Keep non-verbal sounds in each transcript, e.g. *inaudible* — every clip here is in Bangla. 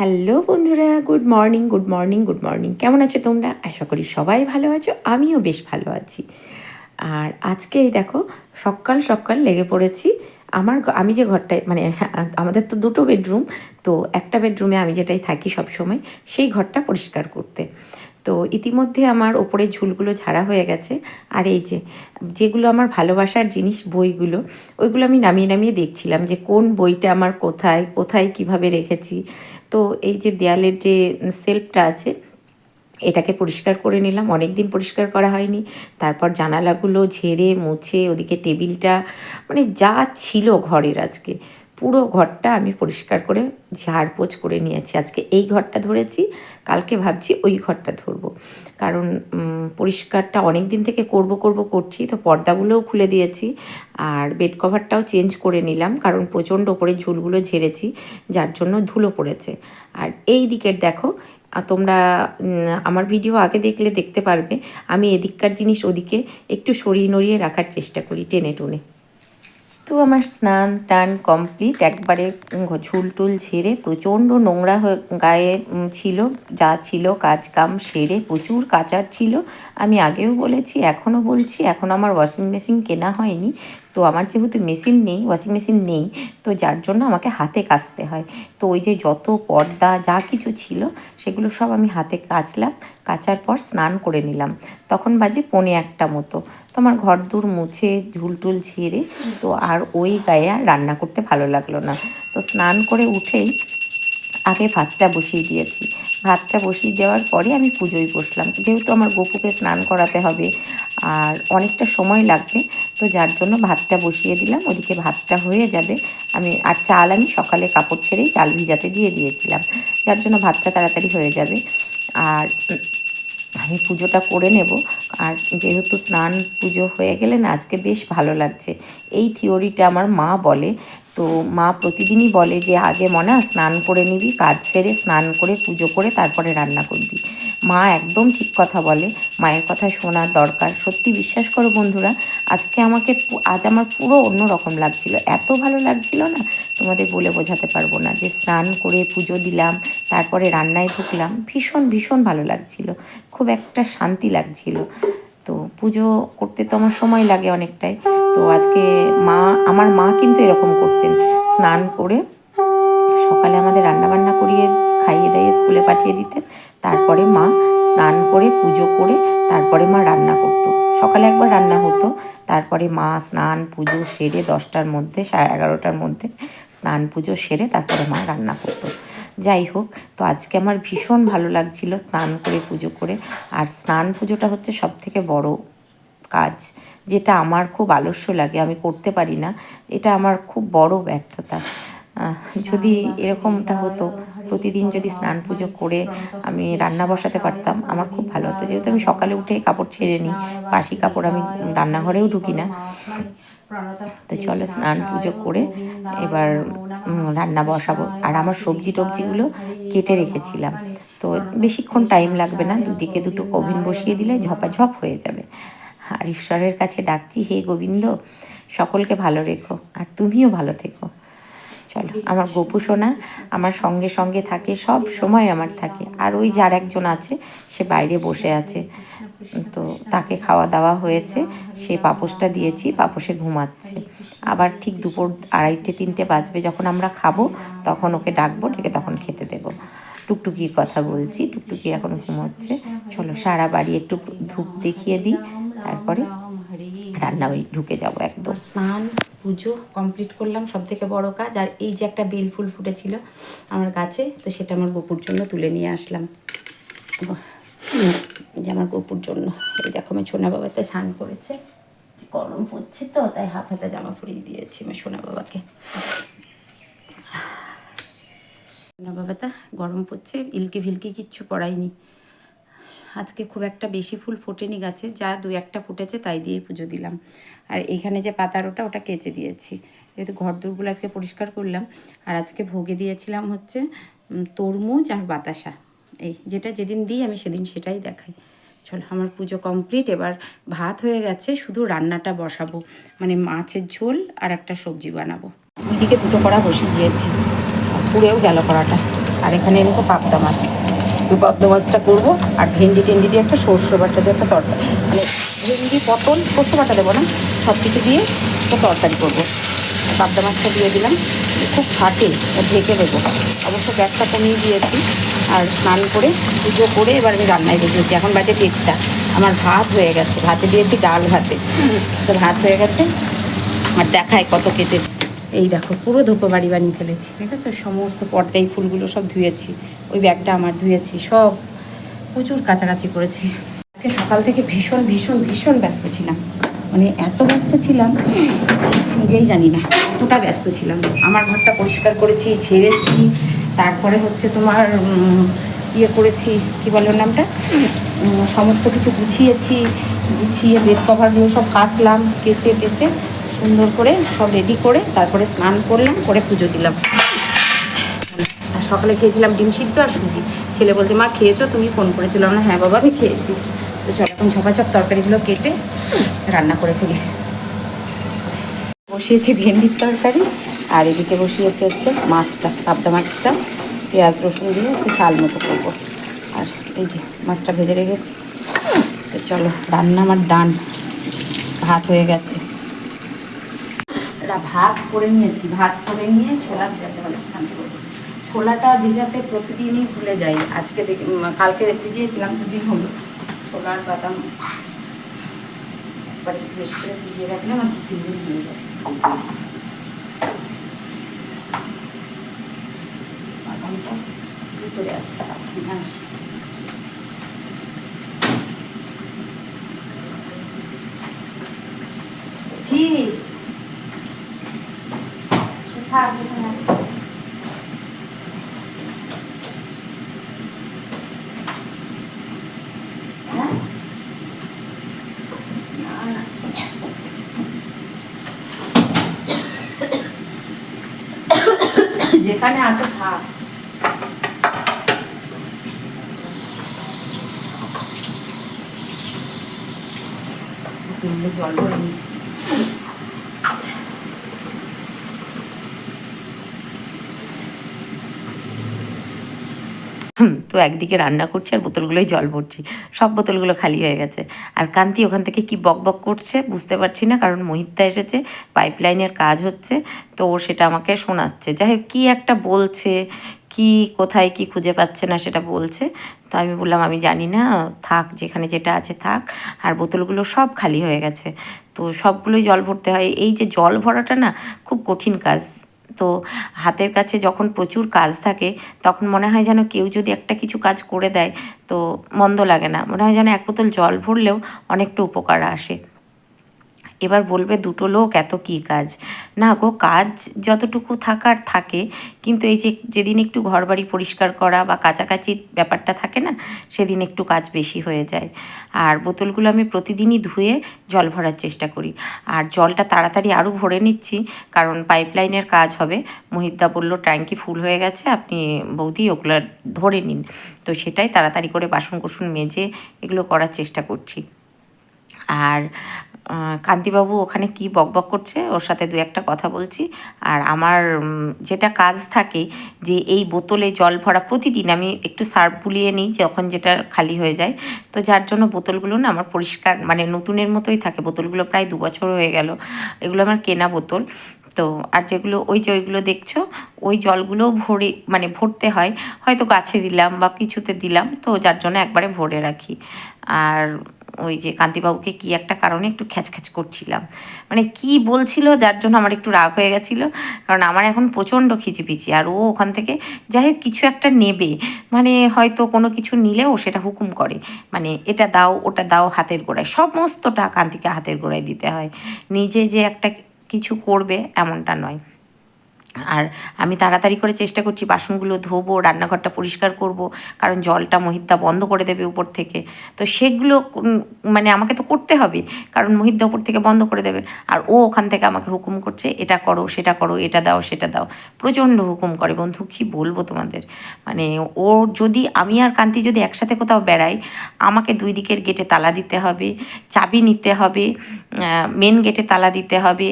হ্যালো বন্ধুরা, good morning good morning good morning. কেমন আছো তোমরা? আশা করি সবাই ভালো আছো, আমিও বেশ ভালো আছি। আর আজকে দেখো, সকাল সকাল লেগে পড়েছি। আমার আমি যে ঘরটায় মানে আমাদের তো দুটো বেডরুম, তো একটা বেডরুমে আমি যেটাই থাকি সব সময় সেই ঘরটা পরিষ্কার করতে। তো ইতিমধ্যে আমার ওপরে ঝুলগুলো ঝাড়া হয়ে গেছে। আর এই যে, যেগুলো আমার ভালোবাসার জিনিস বইগুলো, ওইগুলো আমি নামিয়ে নামিয়ে দেখছিলাম যে কোন বইটা আমার কোথায় কোথায় কীভাবে রেখেছি। তো এই যে দেয়ালের যে সেলফটা আছে, এটাকে পরিষ্কার করে নিলাম। অনেক দিন পরিষ্কার করা হয়নি। তারপর জানালাগুলো ঝেড়ে মুছে ওদিকে টেবিলটা মানে যা ছিল ঘরের আজকে, পুরো ঘরটা আমি পরিষ্কার করে ঝাড়পোছ করে নিয়েছি। আজকে এই ঘরটা ধরেছি, কালকে ভাবছি ওই ঘরটা ধরবো। কারণ পরিষ্কারটা অনেক দিন থেকে করব করব করছি, তো পর্দাগুলোও খুলে দিয়েছি আর বেড কভারটাও চেঞ্জ করে নিলাম কারণ প্রচণ্ড ওপরে ঝুলগুলো ঝেড়েছি, যার জন্য ধুলো পড়েছে। আর এই দিকের দেখো তোমরা আমার ভিডিও আগে দেখলে দেখতে পারবে, আমি এদিককার জিনিস ওদিকে একটু সরিয়ে নড়িয়ে রাখার চেষ্টা করি টেনে টুনে তো আমার স্নান টান কমপ্লিট। একবারে ঝুল টুল ঝেড়ে প্রচণ্ড নোংরা হয়ে গায়ে ছিল, যা ছিল কাজ কাম সেরে প্রচুর কাচার ছিল। আমি আগেও বলেছি, এখনও বলছি, এখন আমার ওয়াশিং মেশিন কেনা হয়নি। তো আমার যেহেতু মেশিন নেই ওয়াশিং মেশিন নেই, তো যার জন্য আমাকে হাতে কাচতে হয়। তো ওই যে যত পর্দা যা কিছু ছিল, সেগুলো সব আমি হাতে কাচলাম, কাচার পর স্নান করে নিলাম। তখন বাজে পনে একটা মতো। তো আমার ঘর দূর মুছে ঝুল টুল ঝেড়ে, তো আর ওই গায়ে আর রান্না করতে ভালো লাগল না। তো স্নান করে উঠেই আগে ভাতটা বসিয়ে দিয়েছি। ভাতটা বসিয়ে দেওয়ার পরে আমি পুজোয় বসলাম। যেহেতু আমার গপুকে স্নান করাতে হবে আর অনেকটা সময় লাগবে, তো যার জন্য ভাতটা বসিয়ে দিলাম। ওদিকে ভাতটা হয়ে যাবে। আমি আর চাল আমি সকালে কাপড় ছেড়েই চাল ভিজাতে দিয়ে দিয়েছিলাম। যার জন্য ভাতটা তাড়াতাড়ি হয়ে যাবে। আর আমি পুজোটা করে নেব। আর যেহেতু স্নান পুজো হয়ে গেলে না, আজকে বেশ ভালো লাগছে। এই থিওরিটা আমার মা বলে তো মা প্রতিদিনই বলে যে, আগে মনা, স্নান করে নিবি, কাজ সেরে স্নান করে, পুজো করে তারপরে রান্না করবি। মা একদম ঠিক কথা বলে। মায়ের কথা শোনার দরকার। সত্যি বিশ্বাস করো বন্ধুরা, আজকে আমাকে আজ আমার পুরো অন্য রকম লাগছিল। এত ভালো লাগছিল না, তোমাদের বলে বোঝাতে পারব না যে, স্নান করে পুজো দিলাম, তারপরে রান্নায় ঢুকলাম। ভীষণ ভীষণ ভালো লাগছিল। খুব একটা শান্তি লাগছিল। তো পুজো করতে তো আমার সময় লাগে অনেকটাই। তো আজকে মা, আমার মা কিন্তু এরকম করতেন। স্নান করে সকালে আমাদের রান্না বান্না করিয়ে, খাইয়ে দাইয়ে স্কুলে পাঠিয়ে দিতেন। তারপরে মা স্নান করে, পুজো করে তারপরে মা রান্না করতো। সকালে একবার রান্না হতো। তারপরে মা স্নান, পুজো সেরে দশটার মধ্যে, সাড়ে এগারোটার মধ্যে স্নান, পুজো সেরে তারপরে মা রান্না করতো। যাই হোক, তো আজকে আমার ভীষণ ভালো লাগছিল স্নান করে পুজো করে। আর স্নান পুজোটা হচ্ছে সব থেকে বড় কাজ, যেটা আমার খুব আলস্য লাগে, আমি করতে পারি না। এটা আমার খুব বড় ব্যর্থতা। যদি এরকমটা হতো, প্রতিদিন যদি স্নান পুজো করে আমি রান্না বসাতে পারতাম, আমার খুব ভালো হতো। যেহেতু আমি সকালে উঠে কাপড় ছেড়ে নিই বাসি কাপড় আমি রান্নাঘরেও ঢুকি না। তো চলো স্নান পুজো করে এবার রান্না বসাবো। আর আমার সবজি টবজিগুলো কেটে রেখেছিলাম। তো বেশিক্ষণ টাইম লাগবে না, দুদিকে দুটো ওভেন বসিয়ে দিলে ঝপাঝপ হয়ে যাবে। আর ঈশ্বরের কাছে ডাকছি, হে গোবিন্দ, সকলকে ভালো রেখো, আর তুমিও ভালো থেকো। চলো, আমার গোপু সোনা, আমার সঙ্গে সঙ্গে থাকে, সব সময় আমার থাকে। আর ওই যার একজন আছে, সে বাইরে বসে আছে। তো তাকে খাওয়া দাওয়া হয়েছে, সে পাপোসটা দিয়েছি পাপোসে ঘুমাচ্ছে। আবার ঠিক দুপুর আড়াইটে, তিনটে বাজবে, যখন আমরা খাব, তখন ওকে ডাকবো, ডেকে তখন খেতে দেবো। টুকটুকির কথা বলছি, টুকটুকি এখন ঘুমোচ্ছে। চলো, সারা বাড়ি একটু ধূপ দেখিয়ে দিই, তারপরে রান্না ওই ঢুকে যাব একদম। স্নান, পুজো কমপ্লিট করলাম সব থেকে বড় কাজ। আর এই যে একটা বেল ফুল ফুটেছিল আমার গাছে, তো সেটা আমার গোপুর জন্য তুলে নিয়ে আসলাম। যে আমার গোপুর জন্য। এই দেখো আমি সোনা বাবাতে স্নান করেছে। গরম পড়ছে তো, তাই হাফ হাতা জামা পরিয়ে দিয়েছি আমার সোনা বাবাকে। সোনা বাবাটা গরম পড়ছে, ইলকি ভিলকি কিচ্ছু পড়াইনি আজকে খুব একটা বেশি ফুল ফোটেনি গাছে, যা দু একটা ফুটেছে তাই দিয়েই পুজো দিলাম। আর এখানে যে পাতার ওটা ওটা কেচে দিয়েছি। যেহেতু ঘর দূরগুলো আজকে পরিষ্কার করলাম, আর আজকে ভোগে দিয়েছিলাম হচ্ছে তরমুজ আর বাতাসা। এই যেটা যেদিন দিই, আমি সেদিন সেটাই দেখাই। চল, আমার পুজো কমপ্লিট, এবার ভাত হয়ে গেছে, শুধু রান্নাটা বসাবো। মানে মাছের ঝোল আর একটা সবজি বানাবো। ওইদিকে দুটো কড়া বসিয়ে দিয়েছি পুড়েও গেল কড়াটা। আর এখানে এনেছে পাবদা মাছ। পাবদা মাছটা করব আর ভেন্ডি টেন্ডি দিয়ে একটা সর্ষে বাটা দিয়ে একটা তরকারি। মানে ভেন্ডি, পটল, সর্ষে বাটা দেবো না সব কিছু দিয়ে একটা তরকারি করব। পাবদা মাছটা দিয়ে দিলাম। খুব ফাটে, ঢেকে দেবো। অবশ্য গ্যাসটা কমিয়ে দিয়েছি। আর স্নান করে, পুজো করে এবার আমি রান্নায় বসেছি। এখন বাজে দেড়টা। আমার ভাত হয়ে গেছে। ভাতে দিয়েছি ডাল ভাতে। তো ভাত হয়ে গেছে। আর দেখায় কত কেচেছি। এই দেখো, পুরো ধোপো বাড়ি বানিয়ে ফেলেছি। ঠিক আছে সমস্ত পর্দায় ফুলগুলো সব ধুয়েছি। ওই ব্যাগটা আমার ধুয়েছি, সব প্রচুর কাছাকাছি করেছি। আজকে সকাল থেকে ভীষণ ভীষণ ভীষণ ব্যস্ত ছিলাম। মানে এত ব্যস্ত ছিলাম, নিজেই জানি না, এতটা ব্যস্ত ছিলাম। আমার ঘরটা পরিষ্কার করেছি, ঝেড়েছি, তারপরে হচ্ছে তোমার ইয়ে করেছি, কী বলে নামটা? সমস্ত কিছু গুছিয়েছি, গুছিয়ে বেড কভারগুলো সব কাচলাম, কেচে টেচে সুন্দর করে সব রেডি করে তারপরে স্নান করলাম, করে পুজো দিলাম। সকালে খেয়েছিলাম ডিম সিদ্ধ আর সুজি। ছেলে বলছে, মা, খেয়েছো? তুমি ফোন করেছিল। আমরা হ্যাঁ বাবা, আমি খেয়েছি। তো চল, এখন ঝপাঝপ তরকারিগুলো কেটে রান্না করে ফেলি। বসিয়েছি ভেন্ডির তরকারি, আর এদিকে বসিয়েছে হচ্ছে মাছটা, পাবদা মাছটা, পেঁয়াজ, রসুন দিয়ে একটু ঝাল মতো করব। আর এই যে মাছটা ভেজে রেখেছি। তো চলো, রান্না আমার ডান ভাত হয়ে গেছে। ভাত করে নিয়েছি। ভাত করে নিয়ে ছোলা ভেজাতে হবে। ছোলাটা ভিজাতে প্রতিদিনই ভুলে যাই। আজকে দেখি কালকে ভিজিয়েছিলাম, দুদিন হল। ছোলার বাদাম একবার বেশ করে ভিজিয়ে রাখলে আমার দু তিন দিন হয়ে যায়। বাদামটা ভিতরে আছে হ্যাঁ কি সে থাক এখানে। হ্যাঁ? না, না। যেখানে আছে থাক। জল ভরে নিই। হুম, তো একদিকে রান্না করছি আর বোতলগুলোই জল ভরছি। সব বোতলগুলো খালি হয়ে গেছে। আর কান্তি ওখান থেকে কি বক বক করছে বুঝতে পারছি না, কারণ মহিতা এসেছে পাইপলাইনের কাজ হচ্ছে, তো ও সেটা আমাকে শোনাচ্ছে। যাই হোক, কী একটা বলছে, কি, কোথায় কি খুঁজে পাচ্ছে না সেটা বলছে। তো আমি বললাম, আমি জানি না, থাক, যেখানে যেটা আছে থাক, আর বোতলগুলো সব খালি হয়ে গেছে। তো সবগুলোই জল ভরতে হয়। এই যে জল ভরাটা না, খুব কঠিন কাজ। তো হাতের কাছে যখন প্রচুর কাজ থাকে, তখন মনে হয় যেন কেউ যদি একটা কিছু কাজ করে দেয়, তো মন্দ লাগে না। মনে হয় যেন এক বোতল জল ভরলেও অনেকটা উপকার আসে। এবার বলবে দুটো লোক, এত কী কাজ? না গো, কাজ যতটুকু থাকার থাকে, কিন্তু এই যে যেদিন একটু ঘরবাড়ি পরিষ্কার করা বা কাছাকাছির ব্যাপারটা থাকে না, সেদিন একটু কাজ বেশি হয়ে যায়। আর বোতলগুলো আমি প্রতিদিনই ধুয়ে জল ভরার চেষ্টা করি। আর জলটা তাড়াতাড়ি আরও ভরে নিচ্ছি, কারণ পাইপলাইনের কাজ হবে। মহিতদা বলল, ট্যাঙ্কি ফুল হয়ে গেছে, আপনি বৌদি ওগুলো ধরে নিন। তো সেটাই তাড়াতাড়ি করে বাসন কোসন মেজে এগুলো করার চেষ্টা করছি। আর কান্তিবাবু ওখানে কি বকবক করছে? ওর সাথে দু একটা কথা বলছি। আর আমার যেটা কাজ থাকে যে এই বোতলে জল ভরা প্রতিদিন আমি একটু সার্ফ বুলিয়ে নিই যখন যেটা খালি হয়ে যায়। তো যার জন্য বোতলগুলো না আমার পরিষ্কার মানে নতুনের মতোই থাকে। বোতলগুলো প্রায় দু বছর হয়ে গেল। এগুলো আমার কেনা বোতল। তো আর যেগুলো, ওই যে ওইগুলো দেখছ, ওই জলগুলো ভরে মানে ভরতে হয়। হয়তো গাছে দিলাম বা কিছুতে দিলাম, তো যার জন্য একবারে ভরে রাখি। আর ওই যে কান্তিবাবুকে কি একটা কারণে একটু খ্যাচখ্যাচ করছিলাম। মানে কি বলছিল যার জন্য আমার একটু রাগ হয়ে গেছিল, কারণ আমার এখন প্রচণ্ড খিচিপিচি আর ও ওখান থেকে যাই হোক কিছু একটা নেবে মানে হয়তো কোনো কিছু নিলেও সেটা হুকুম করে। মানে এটা দাও, ওটা দাও হাতের গোড়ায়, সমস্তটা কান্তিকে হাতের গোড়ায় দিতে হয়। নিজে যে একটা কিছু করবে এমনটা নয়। আর আমি তাড়াতাড়ি করে চেষ্টা করছি বাসনগুলো ধোবো, রান্নাঘরটা পরিষ্কার করব, কারণ জলটা মহিদ্দা বন্ধ করে দেবে উপর থেকে। তো সেগুলো মানে আমাকে তো করতে হবে, কারণ মহিদ্দা উপর থেকে বন্ধ করে দেবে। আর ও ওখান থেকে আমাকে হুকুম করছে, এটা করো, সেটা করো, এটা দাও, সেটা দাও। প্রচণ্ড হুকুম করে বন্ধু, কি বলব তোমাদের? মানে ও যদি, আমি আর কান্তি যদি একসাথে কোথাও বেড়াই, আমাকে দুই দিকের গেটে তালা দিতে হবে, চাবি নিতে হবে মেন গেটে তালা দিতে হবে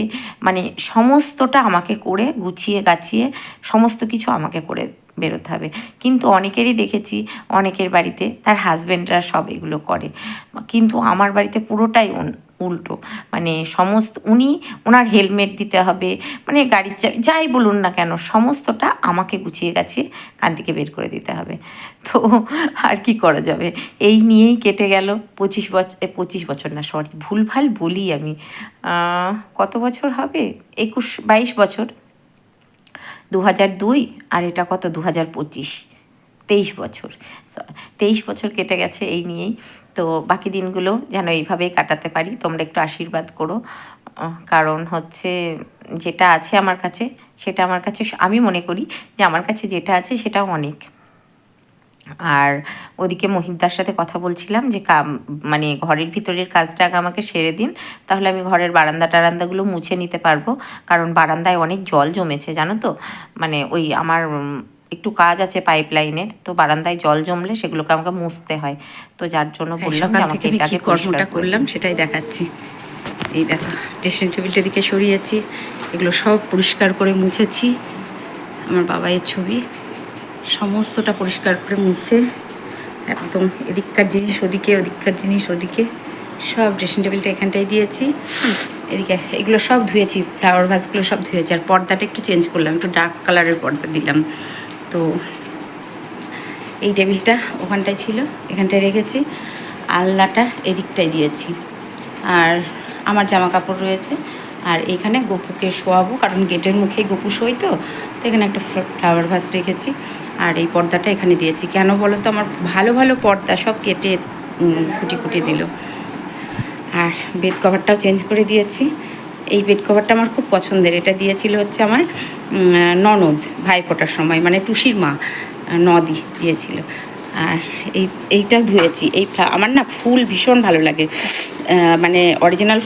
মানে সমস্তটা আমাকে করে গুছিয়ে গাছিয়ে সমস্ত কিছু আমাকে করে বেরোতে হবে। কিন্তু অনেকেরই দেখেছি, অনেকের বাড়িতে তার হাজব্যান্ডরা সব এগুলো করে। কিন্তু আমার বাড়িতে পুরোটাই উল্টো। মানে সমস্ত, উনি ওনার হেলমেট দিতে হবে মানে গাড়ির যাই বলুন না কেন, সমস্তটা আমাকে গুছিয়ে গাছিয়ে কান থেকে বের করে দিতে হবে। তো আর কি করা যাবে? এই নিয়েই কেটে গেল পঁচিশ বছর পঁচিশ বছর না সরি ভুলভাল বলি আমি। কত বছর হবে? একুশ, বাইশ বছর। দু হাজার দুই, আর এটা কত? দু হাজার পঁচিশ। তেইশ বছর। তেইশ বছর কেটে গেছে এই নিয়েই। তো বাকি দিনগুলো যেন এইভাবেই কাটাতে পারি। তোমরা একটু আশীর্বাদ করো। কারণ হচ্ছে যেটা আছে আমার কাছে, সেটা আমার কাছে আমি মনে করি যে আমার কাছে যেটা আছে সেটা অনেক। আর ওদিকে মহিবদার সাথে কথা বলছিলাম যে কাম মানে ঘরের ভিতরের কাজটা আগে আমাকে সেরে দিন তাহলে আমি ঘরের বারান্দা টারান্দাগুলো মুছে নিতে পারব। কারণ বারান্দায় অনেক জল জমেছে জানো তো? মানে ওই আমার একটু কাজ আছে পাইপ লাইনের তো বারান্দায় জল জমলে সেগুলোকে আমাকে মুছতে হয়। তো যার জন্য বললাম যে আমাকে এটাকে কর্মটা করলাম সেটাই দেখাচ্ছি। এই দেখো ড্রেসিং টেবিলটা দিকে সরিয়েছি এগুলো সব পরিষ্কার করে মুছেছি। আমার বাবাইয়ের ছবি। সমস্তটা পরিষ্কার করে মুছে, একদম এদিককার জিনিস ওদিকে, ওদিককার জিনিস ওদিকে, সব ড্রেসিং টেবিলটা এখানটায় দিয়েছি। এদিকে এগুলো সব ধুয়েছি ফ্লাওয়ার ভাসগুলো সব ধুয়েছি, আর পর্দাটা একটু চেঞ্জ করলাম, একটু ডার্ক কালারের পর্দা দিলাম। তো এই টেবিলটা ওখানটায় ছিল, এখানটায় রেখেছি। আলনাটা এদিকটায় দিয়েছি। আর আমার জামা কাপড় রয়েছে, আর এখানে গপুকে শোয়াবো, কারণ গেটের মুখেই গপু শোই তো তো এখানে একটা ফ্লাওয়ার ভাস রেখেছি। আর এই পর্দাটা এখানে দিয়েছি। কেন বলো তো? আমার ভালো ভালো পর্দা সব কেটে কুটি কুটি দিল। আর বেড কভারটাও চেঞ্জ করে দিয়েছি। এই বেড কভারটা আমার খুব পছন্দের। এটা দিয়েছিল হচ্ছে আমার ননদ, ভাই ফোটার সময় মানে টুসির মা, নদি দিয়েছিল। আর এই এইটাও ধুয়েছি। এই আমার না ফুল ভীষণ ভালো লাগে। মানে অরিজিনাল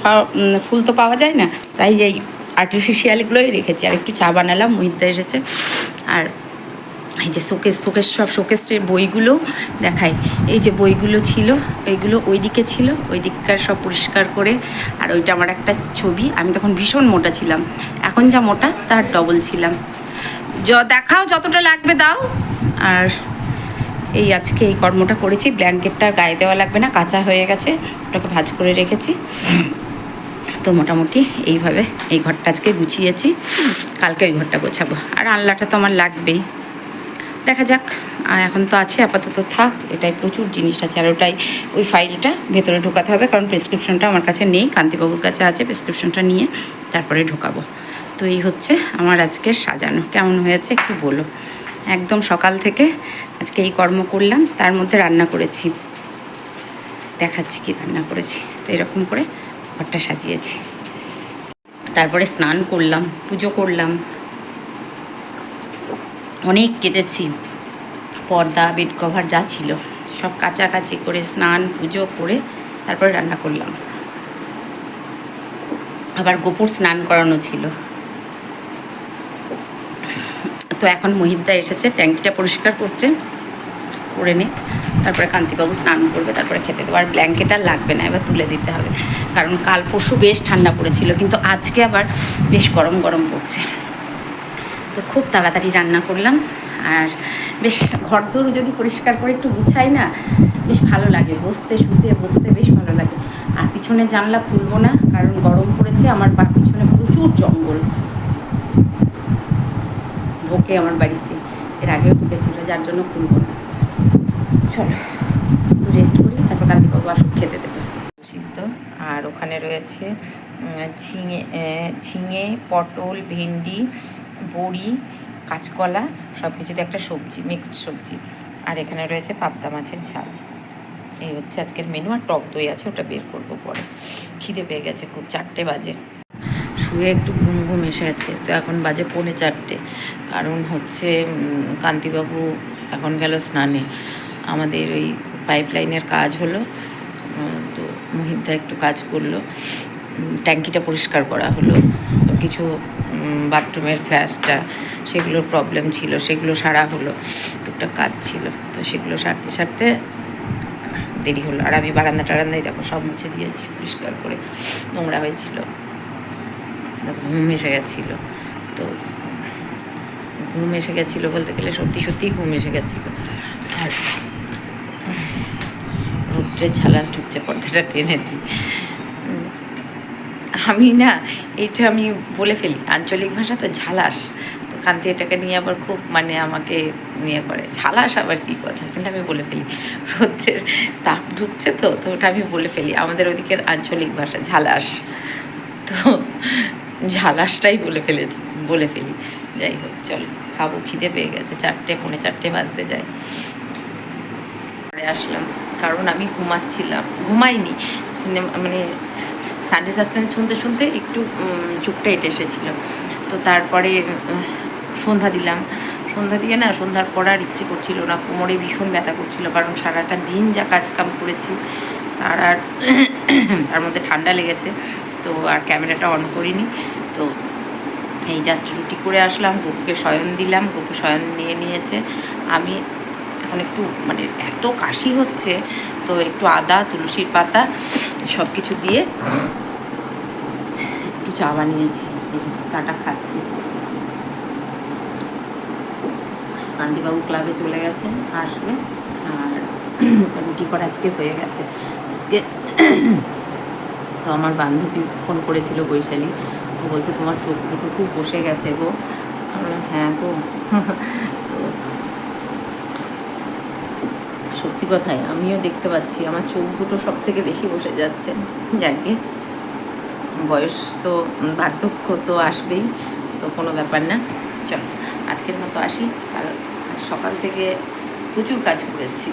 ফুল তো পাওয়া যায় না, তাই এই আর্টিফিশিয়ালগুলোই রেখেছি। আর একটু চা বানালাম মহিদা এসেছে। আর এই যে শোকেস ফোকেস সব শোকেসের বইগুলো দেখাই। এই যে বইগুলো ছিল ওইগুলো ওই দিকে ছিল ওই দিককার সব পরিষ্কার করে, আর ওইটা আমার একটা ছবি। আমি তখন ভীষণ মোটা ছিলাম। এখন যা মোটা, তার ডবল ছিলাম। য, দেখাও, যতটা লাগবে দাও। আর এই আজকে এই কর্মটা করেছি। ব্ল্যাঙ্কেটটা গায়ে দেওয়া লাগবে না, কাঁচা হয়ে গেছে। ওটাকে ভাজ করে রেখেছি। তো মোটামুটি এইভাবে এই ঘরটা আজকে গুছিয়েছি। কালকে ওই ঘরটা গোছাবো। আর আনলাটা তো আমার লাগবেই। দেখা যাক। এখন তো আছে, আপাতত থাক, এটাই প্রচুর জিনিস আছে। আর ওটাই, ওই ফাইলটা ভেতরে ঢোকাতে হবে, কারণ প্রেসক্রিপশনটা আমার কাছে নেই, কান্তিবাবুর কাছে আছে প্রেসক্রিপশনটা নিয়ে তারপরে ঢোকাবো। তো এই হচ্ছে আমার আজকের সাজানো। কেমন হয়েছে একটু বলো। একদম সকাল থেকে আজকে এই কর্ম করলাম, তার মধ্যে রান্না করেছি। দেখাচ্ছি কি রান্না করেছি। তো এরকম করে ঘরটা সাজিয়েছি। তারপরে স্নান করলাম, পুজো করলাম। অনেক কেটেছি। পর্দা বেড কভার যা ছিল, সব কাচাকাচি করে, স্নান, পুজো করে তারপরে রান্না করলাম। আবার গোপুর স্নান করানো ছিল। তো এখন মহিদ্দা এসেছে, ট্যাঙ্কিটা পরিষ্কার করছে, করে নিক তারপরে কান্তিবাবু স্নান করবে, তারপরে খেতে দেবো। আর ব্ল্যাঙ্কেট আর লাগবে না, এবার তুলে দিতে হবে। কারণ কাল পরশু বেশ ঠান্ডা পড়েছিল, কিন্তু আজকে আবার বেশ গরম গরম পড়ছে। তো খুব তাড়াতাড়ি রান্না করলাম। আর বেশ ঘর দৌড় যদি পরিষ্কার করে একটু গুছাই না, বেশ ভালো লাগে। বসতে শুতে, বসতে বেশ ভালো লাগে। আর পিছনে জানলা খুলবো না, কারণ গরম পড়েছে, আমার পিছনে প্রচুর জঙ্গল। ঢোকে আমার বাড়িতে। এর আগেও ঢুকেছিল, যার জন্য খুলবো না। চলো, একটু রেস্ট করি, তারপর কান্তিবাবু আসুক, খেতে দেবে। সিদ্ধ, আর ওখানে রয়েছে ঝিঙে ঝিঙে, পটল, ভেন্ডি বড়ি, কাঁচকলা সব কিছুতে একটা সবজি মিক্সড সবজি। আর এখানে রয়েছে পাবদা মাছের ঝাল। এই হচ্ছে আজকের মেনু আর টক দই আছে, ওটা বের করব পরে। খিদে পেয়ে গেছে খুব, চারটে বাজে। শুয়ে একটু ঘুম ঘুম এসে আছে তো এখন বাজে পৌনে চারটে। কারণ হচ্ছে কান্তিবাবু এখন গেল স্নানে। আমাদের ওই পাইপ লাইনের কাজ হলো তো মহিন্দা একটু কাজ করল। ট্যাঙ্কিটা পরিষ্কার করা হলো। কিছু বাথরুমের ফ্ল্যাশটা, সেগুলোর প্রবলেম ছিল, সেগুলো সারা হলো, টুকটাক কাজ ছিল, তো সেগুলো সারতে সারতে দেরি হলো। আর আমি বারান্দা টারান্দায় দেখো সব মুছে দিয়েছি পরিষ্কার করে, নোংরা হয়েছিল ঘুম এসে গেছিল, তো ঘুম এসে গেছিল বলতে গেলে সত্যি সত্যিই ঘুম এসে গেছিল। আর রৌদ্রের ঝালাস ঢুকছে পর্দাটা টেনে দিই আমি না এটা আমি বলে ফেলি, আঞ্চলিক ভাষা তো ঝালাস। তো কান্তি এটাকে নিয়ে আবার খুব মানে আমাকে নিয়ে করে। ঝালাস আবার কি কথা? কিন্তু আমি বলে ফেলি। রৌদ্রের তাপ ঢুকছে তো তো ওটা আমি বলে ফেলি। আমাদের ওদিকের আঞ্চলিক ভাষা ঝালাস। তো ঝালাসটাই বলে ফেলে, বলে ফেলি। যাই হোক, চল, খাব, খিদে পেয়ে গেছে। চারটে, পৌনে চারটে বাজতে পরে আসলাম। কারণ আমি ঘুমাচ্ছিলাম। ঘুমাইনি। সিনেমা মানে সানডে সাসপেন্স শুনতে শুনতে একটু চুপটা এটে এসেছিল। তো তারপরে সন্ধ্যা দিলাম। সন্ধ্যা দিয়ে না, সন্ধ্যার পর আর ইচ্ছে করছিল না। কোমরে ভীষণ ব্যথা করছিল, কারণ সারাটা দিন যা কাজ কাম করেছি, তার আর তার মধ্যে ঠান্ডা লেগেছে, তো আর ক্যামেরাটা অন করিনি। তো এই জাস্ট রুটি করে আসলাম, গপুকে শয়ন দিলাম। গপু শয়ন নিয়ে নিয়েছে। আমি এখন একটু মানে এত কাশি হচ্ছে, তো একটু আদা, তুলসীর পাতা সব কিছু দিয়ে চা বানিয়েছি চাটা খাচ্ছি। কান্তিবাবু ক্লাবে চলে গেছেন, আসবে। আর *clears throat* রুটি করা আজকে হয়ে গেছে। আজকে *clears throat* তো আমার বান্ধবী ফোন করেছিল বৈশালী। ও বলছে, তোমার চোখ দুটো খুব বসে গেছে গো। হ্যাঁ গো। *laughs* সত্যি কথাই আমিও দেখতে পাচ্ছি, আমার চোখ দুটো সব থেকে বেশি বসে যাচ্ছে। যাকে বয়স তো বার্ধক্য তো আসবেই, তো কোনো ব্যাপার না। চল, আজকের মতো আসি। কারণ সকাল থেকে প্রচুর কাজ করেছি।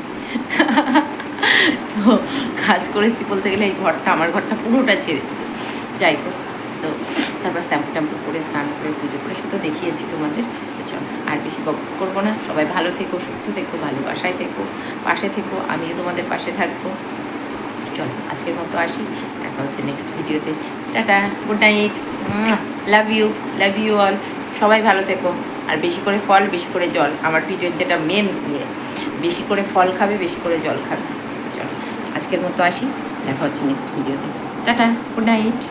তো কাজ করেছি বলতে গেলে এই ঘরটা, আমার ঘরটা পুরোটা ছেড়েছি। যাই হোক, তো তারপর শ্যাম্পু ট্যাম্পু করে, স্নান করে, পুজো করে, সে তো দেখিয়েছি তোমাদের। তো চল, আর বেশি গপ করব না। সবাই ভালো থেকো, সুস্থ থেকো, ভালোবাসায় থেকো, পাশে থেকো, আমিও তোমাদের পাশে থাকব। চল, আজকের মতো আসি। দেখা হচ্ছে নেক্সট ভিডিওতে tata good night love you love you all সবাই ভালো থেকো। আর বেশি করে ফল, বেশি করে জল, আমার ভিডিওর যেটা মেন ইয়ে বেশি করে ফল খাবে, বেশি করে জল খাবে। আজকের মতো আসি, দেখা হচ্ছে নেক্সট ভিডিওতে টাটা গুড নাইট